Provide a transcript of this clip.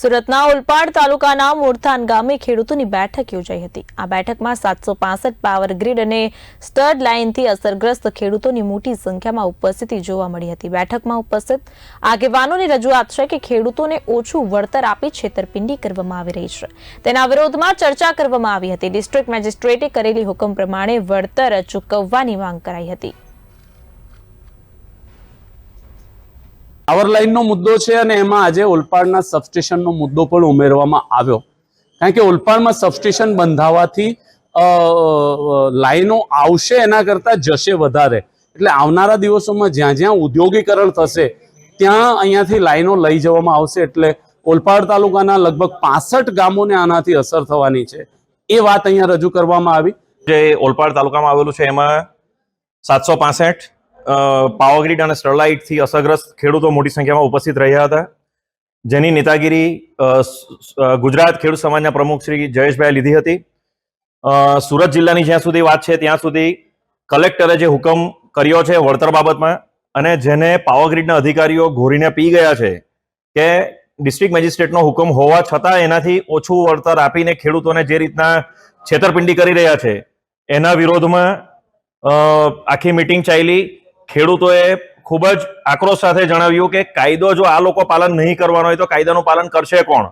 સુરતના ઓલપાડ તાલુકાના મોરથાન ગામે ખેડૂતોની બેઠક યોજાઈ હતી. આ બેઠકમાં સાતસો પાવર ગ્રીડ અને સ્ટડ લાઇનથી અસરગ્રસ્ત ખેડૂતોની મોટી સંખ્યામાં ઉપસ્થિતિ જોવા મળી હતી. બેઠકમાં ઉપસ્થિત આગેવાનોની રજૂઆત છે કે ખેડૂતોને ઓછું વળતર આપી છેતરપિંડી કરવામાં આવી રહી છે. તેના વિરોધમાં ચર્ચા કરવામાં આવી હતી. ડિસ્ટ્રિક્ટ મેજિસ્ટ્રેટે કરેલી હુકમ પ્રમાણે વળતર ચૂકવવાની માંગ કરાઈ હતી. પાવર લાઇનનો મુદ્દો છે અને એમાં આજે ઓલપાડના સબસ્ટેશનનો મુદ્દો પણ ઉમેરવામાં આવ્યો. કારણ કે ઓલપાડમાં સબસ્ટેશન બંધાવાથી લાઈનો આવશે એના કરતાં જશે વધારે. એટલે આવનારા દિવસોમાં જ્યાં જ્યાં ઉદ્યોગીકરણ થશે, ત્યાં અહીંયાથી લાઈનો લઈ જવામાં આવશે. એટલે ઓલપાડ તાલુકાના લગભગ પાસઠ ગામોને આનાથી અસર થવાની છે. એ વાત અહીંયા રજૂ કરવામાં આવી. જે ઓલપાડ તાલુકામાં આવેલું છે, એમાં સાતસો પાસઠ પાવરગ્રીડ અને સ્ટરલાઇટથી અસરગ્રસ્ત ખેડૂતો મોટી સંખ્યામાં ઉપસ્થિત રહ્યા હતા. જેની નેતાગીરી ગુજરાત ખેડૂત સમાજના પ્રમુખ શ્રી જયેશભાઈ લીધી હતી. સુરત જિલ્લાની જ્યાં સુધી વાત છે, ત્યાં સુધી કલેક્ટરે જે હુકમ કર્યો છે વળતર બાબતમાં અને જેને પાવરગ્રીડના અધિકારીઓ ઘોરીને પી ગયા છે કે ડિસ્ટ્રિક્ટ મેજિસ્ટ્રેટનો હુકમ હોવા છતાં એનાથી ઓછું વળતર આપીને ખેડૂતોને જે રીતના છેતરપિંડી કરી રહ્યા છે, એના વિરોધમાં આખી મિટિંગ ચાલી. ખેડૂતોએ ખૂબ જ આક્રોશ સાથે જણાવ્યું કે કાયદો જો આ લોકો પાલન નહીં કરવાનો હોય તો કાયદાનું પાલન કરશે કોણ?